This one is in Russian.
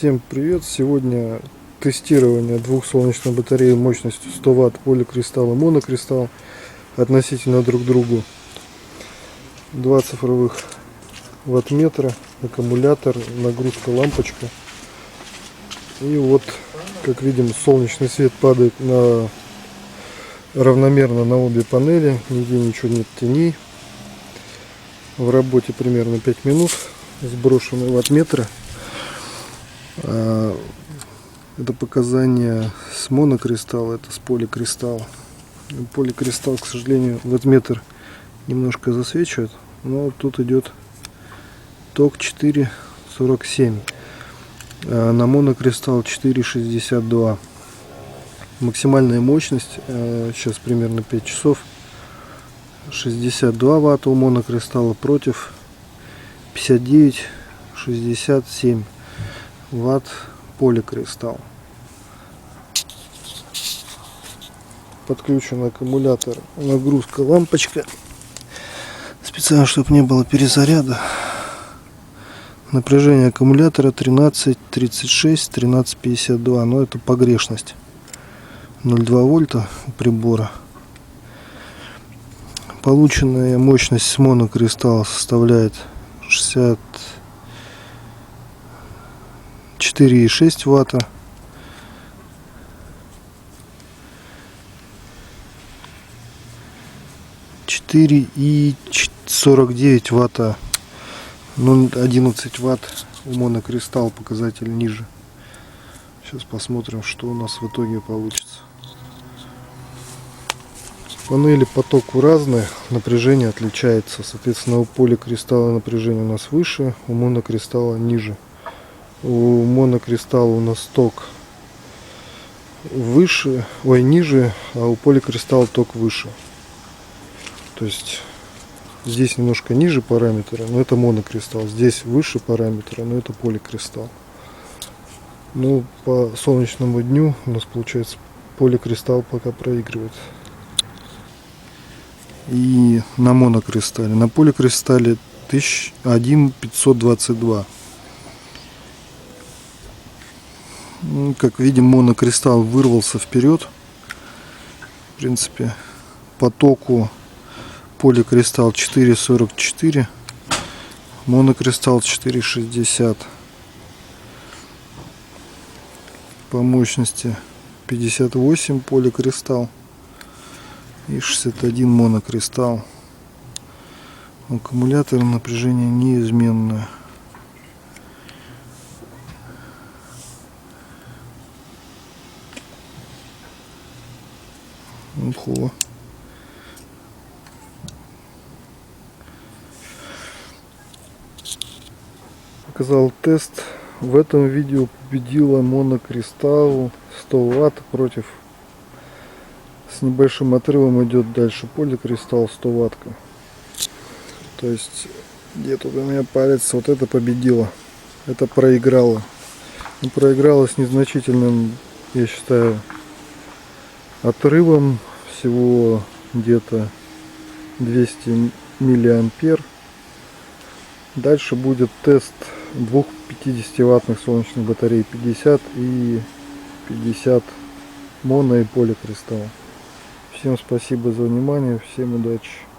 Всем привет! Сегодня тестирование двух солнечных батарей мощностью 100 Вт поликристалл и монокристалл относительно друг к другу. Два цифровых ваттметра, аккумулятор, нагрузка лампочка. И вот, как видим, солнечный свет падает на равномерно на обе панели, нигде ничего нет теней. В работе примерно 5 минут, сброшены ваттметры. А, это показания с монокристалла, это с поликристалла. Поликристалл, к сожалению, ваттметр немножко засвечивает, но тут идет ток 4,47. А на монокристалл 4,62. Максимальная мощность а, сейчас примерно 5 часов. 62 ватта у монокристалла против 59 67 ватт поликристалл. Подключен аккумулятор, нагрузка, лампочка. Специально, чтобы не было перезаряда. Напряжение аккумулятора 13, 36, 13, 52. Но это погрешность. 0,2 вольта у прибора. Полученная мощность монокристалла составляет 60 4,6 ватта. Четыре и сорок девять ватта. Ну, 11 ватт у монокристалл показатель ниже. Сейчас посмотрим, что у нас в итоге получится. Панели потоку разные, напряжение отличается. Соответственно, у поликристалла напряжение у нас выше, у монокристалла ниже у монокристалла у нас ток выше, ой, ниже, а у поликристалла ток выше. То есть здесь немножко ниже параметра, но это монокристалл. Здесь выше параметра, но это поликристалл. Ну, по солнечному дню у нас получается поликристалл пока проигрывает. И на монокристалле. На поликристалле 1522. Как видим, монокристалл вырвался вперед. В принципе, потоку поликристалл 4.44, монокристалл 4.60. По мощности 58 поликристалл и 61 монокристалл. Аккумулятор напряжение неизменное. Ухо. Показал тест. В этом видео победила монокристалл 100 ватт против с небольшим отрывом идет дальше поликристалл 100 ваттка. То есть где тут у меня палец, вот это победило. Это проиграло. Но ну, проиграло с незначительным, я считаю, отрывом всего где-то 200 миллиампер. Дальше будет тест двух 50 ваттных солнечных батарей 50 и 50 моно и поликристалл. Всем спасибо за внимание всем удачи